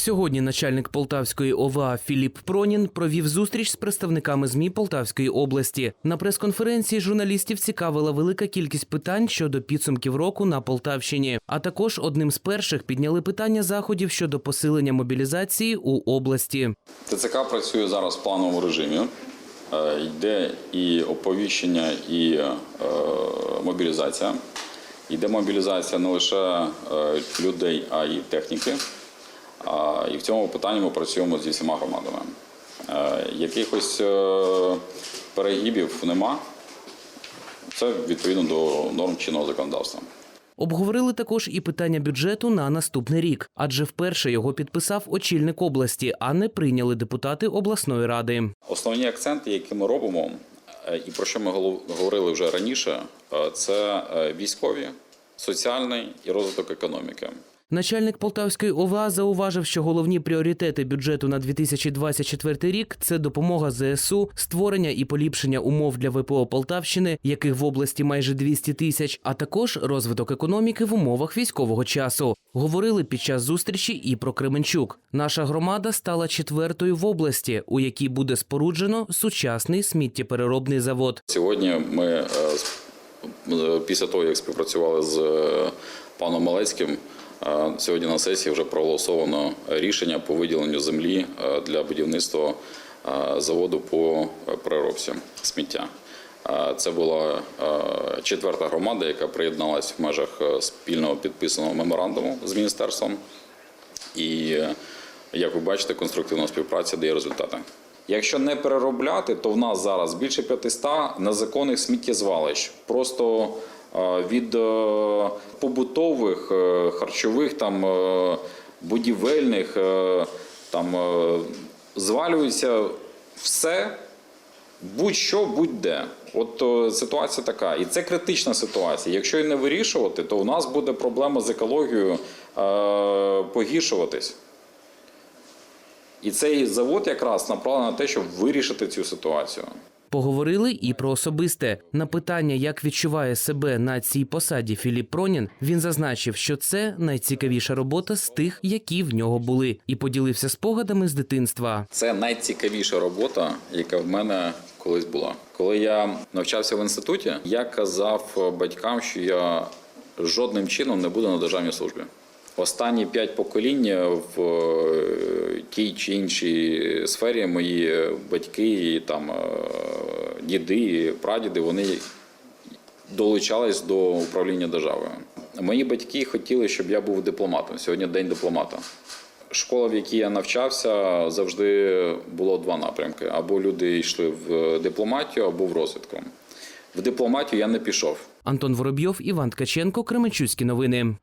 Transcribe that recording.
Сьогодні начальник Полтавської ОВА Філіп Пронін провів зустріч з представниками ЗМІ Полтавської області. На прес-конференції журналістів цікавила велика кількість питань щодо підсумків року на Полтавщині. А також одним з перших підняли питання заходів щодо посилення мобілізації у області. ТЦК працює зараз в плановому режимі. Е, Йде і оповіщення, і е, мобілізація. Йде мобілізація не лише е, людей, а й техніки. І в цьому питанні ми працюємо зі всіма громадами. Е, Якихось е, перегибів нема. Це відповідно до норм чинного законодавства. Обговорили також і питання бюджету на наступний рік, адже вперше його підписав очільник області, а не прийняли депутати обласної ради. Основні акценти, які ми робимо, е, і про що ми говорили вже раніше, це військові, соціальний і розвиток економіки. Начальник Полтавської ОВА зауважив, що головні пріоритети бюджету на 2024 рік це допомога ЗСУ, створення і поліпшення умов для ВПО Полтавщини, яких в області майже 200 тисяч, а також розвиток економіки в умовах військового часу. Говорили під час зустрічі і про Кременчук. Наша громада стала четвертою в області, у якій буде споруджено сучасний сміттєпереробний завод. Сьогодні ми е, е, після того, як співпрацювали з е, паном Малецьким, сьогодні на сесії вже проголосовано рішення по виділенню землі е, для будівництва е, заводу по переробці сміття. Це була е, четверта громада, яка приєдналась в межах спільного підписаного меморандуму з міністерством. І як ви бачите, конструктивна співпраця дає результати. Якщо не переробляти, то в нас зараз більше 500 незаконних сміттєзвалищ. Просто від е, побутових, е, харчових, там, е, будівельних, там звалюється все, будь-що, будь-де. От ситуація така. І це критична ситуація. Якщо її не вирішувати, то в нас буде проблема з екологією погіршуватись. І цей завод якраз направлений на те, щоб вирішити цю ситуацію. Поговорили і про особисте. На питання, як відчуває себе на цій посаді Філіп Пронін, він зазначив, що це найцікавіша робота з тих, які в нього були, і поділився спогадами з дитинства. Це найцікавіша робота, яка в мене колись була. Коли я навчався в інституті, я казав батькам, що я жодним чином не буду на державній службі. Останні п'ять поколінь в е, тій чи іншій сфері мої батьки, і там е, діди, прадіди, вони долучались до управління державою. Мої батьки хотіли, щоб я був дипломатом. Сьогодні день дипломата. Школа, в якій я навчався, завжди було два напрямки: або люди йшли в дипломатію, або в розвідку. В дипломатію я не пішов. Антон Воробйов, Іван Ткаченко, Кременчуцькі новини.